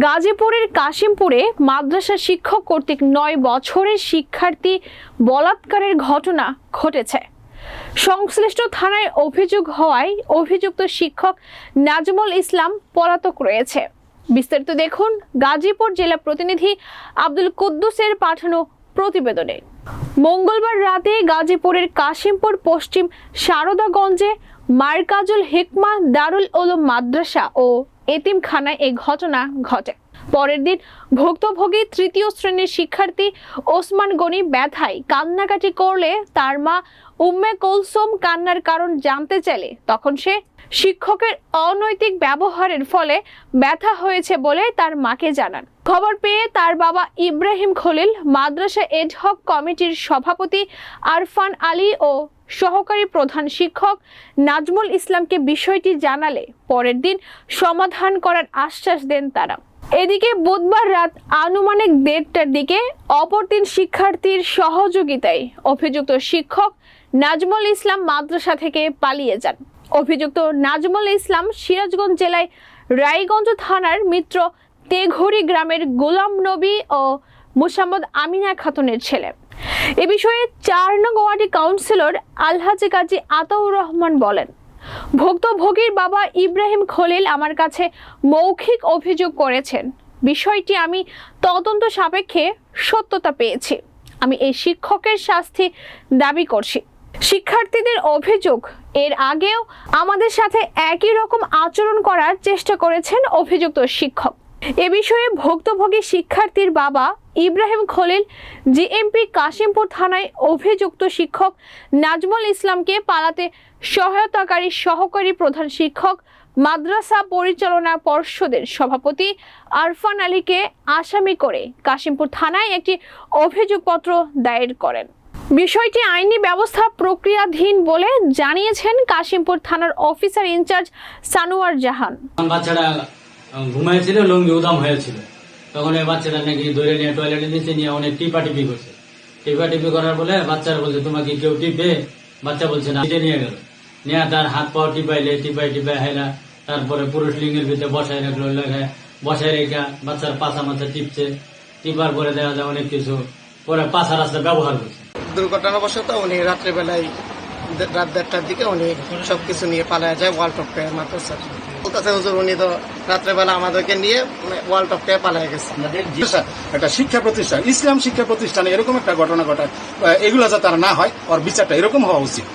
গাজীপুরের কাশিমপুরে মাদ্রাসা শিক্ষক কর্তৃক নয় বছরের শিক্ষার্থী বলাৎকারের ঘটনা ঘটেছে। সংশ্লিষ্ট থানায় অভিযোগ হওয়ায় অভিযুক্ত শিক্ষক নাজমুল ইসলাম পলাতক রয়েছে। বিস্তারিত দেখুন গাজীপুর জেলা প্রতিনিধি আব্দুল কুদ্দুসের পাঠানো প্রতিবেদনে। মঙ্গলবার রাতে গাজীপুরের কাশিমপুর পশ্চিম শারদাগঞ্জে মার্কাজুল হিকমা দারুল উলুম মাদ্রাসা ও এতিমখানায় এই ঘটনা ঘটে। পরের দিন ভুক্তভোগী তৃতীয় শ্রেণির শিক্ষার্থী ওসমান গনি ব্যথায় কান্নাকাটি করলে তার মা উম্মে কুলসুম কান্নার কারণ জানতে চাইলে। তখন সে শিক্ষকের অনৈতিক ব্যবহারের ফলে ব্যথা হয়েছে বলে তার মাকে জানান। খবর পেয়ে তার বাবা ইব্রাহিম খলিল, মাদ্রাসা এডহক কমিটির সভাপতি আরফান আলী ও সহকারী প্রধান শিক্ষক নাজমুল ইসলামকে বিষয়টি জানালে পরের দিন সমাধান করার আশ্বাস দেন তারা। এদিকে বুধবার রাত আনুমানিক দেড়টার দিকে অপর তিন শিক্ষার্থীর সহযোগিতায় অভিযুক্ত শিক্ষক নাজমুল ইসলাম মাদ্রাসা থেকে পালিয়ে যান। অভিযুক্ত নাজমুল ইসলাম সিরাজগঞ্জ জেলায় রায়গঞ্জ থানার মিত্র তেঘরি গ্রামের গোলাম নবী ও মুসাম্মদ আমিনা খাতুনের ছেলে। এ বিষয়ে চার নং ওয়ার্ডি কাউন্সিলর আলহাজি কাজী আতাউর রহমান বলেন। ভুক্তভোগীর বাবা ইব্রাহিম খলিল আমার কাছে মৌখিক অভিযোগ করেছেন। বিষয়টি আমি তদন্ত সাপেক্ষে সত্যতা পেয়েছি। আমি এই শিক্ষকের শাস্তি দাবি করছি। শিক্ষার্থীদের অভিযোগ এর আগেও আমাদের সাথে একই রকম আচরণ করার চেষ্টা করেছেন অভিযুক্ত শিক্ষক। এ বিষয়ে ভুক্তভোগী শিক্ষার্থীর বাবা ইব্রাহিম খলিল, জিএমপি কাশিমপুর থানায় অভিযুক্ত শিক্ষক নাজমুল ইসলামকে পালাতে সহায়তাকারী সহকারী প্রধান শিক্ষক, মাদ্রাসা পরিচালনা পর্ষদের সভাপতি আরফান আলীকে আসামি করে কাশিমপুর থানায় একটি অভিযোগপত্র দায়ের করেন। বিষয়টি আইনি ব্যবস্থা প্রক্রিয়াধীন বলে জানিয়েছেন কাশিমপুর থানার officer in charge Sanowar Jahan. ঘুমাইছিল লুঙ্গি উদাম হয়েছিল। তখন এই বাচ্চাটা নাকি ধরে নিয়ে টয়লেটে নিচে নিয়ে অনেক টিপা টিপি করছে। টিপা টিপি করার বলে বাচ্চারা বলছে তোমাকে কেউ টিপে? বাচ্চা বলছে, না নিয়ে গেল। নিয়ে তার হাত পাও টিপাইলে টিপাই টিপাই হাইলা, তারপরে পুরুষ লিঙ্গের ভিতরে বসায় রাখল বসায় রেখা, বাচ্চার পাশা মাথা টিপছে। টিপার পরে দেখা যায় অনেক কিছু। পরে পাশা রাস্তা ব্যবহার করছে। দুর্ঘটনাবশত উনি রাত্রেবেলায় রাত দেড়টার দিকে উনি সবকিছু নিয়ে পালায় যায় ওয়াল টপকে মাদ্রাসা রাত্রেবেলা আমাদেরকে নিয়ে পালায় গেছে। প্রতিষ্ঠান, একটা শিক্ষা প্রতিষ্ঠান ইসলাম শিক্ষা প্রতিষ্ঠানে এরকম একটা ঘটনা ঘটায় এগুলো যাতে তারা না হয় ওর বিচারটা এরকম হওয়া উচিত।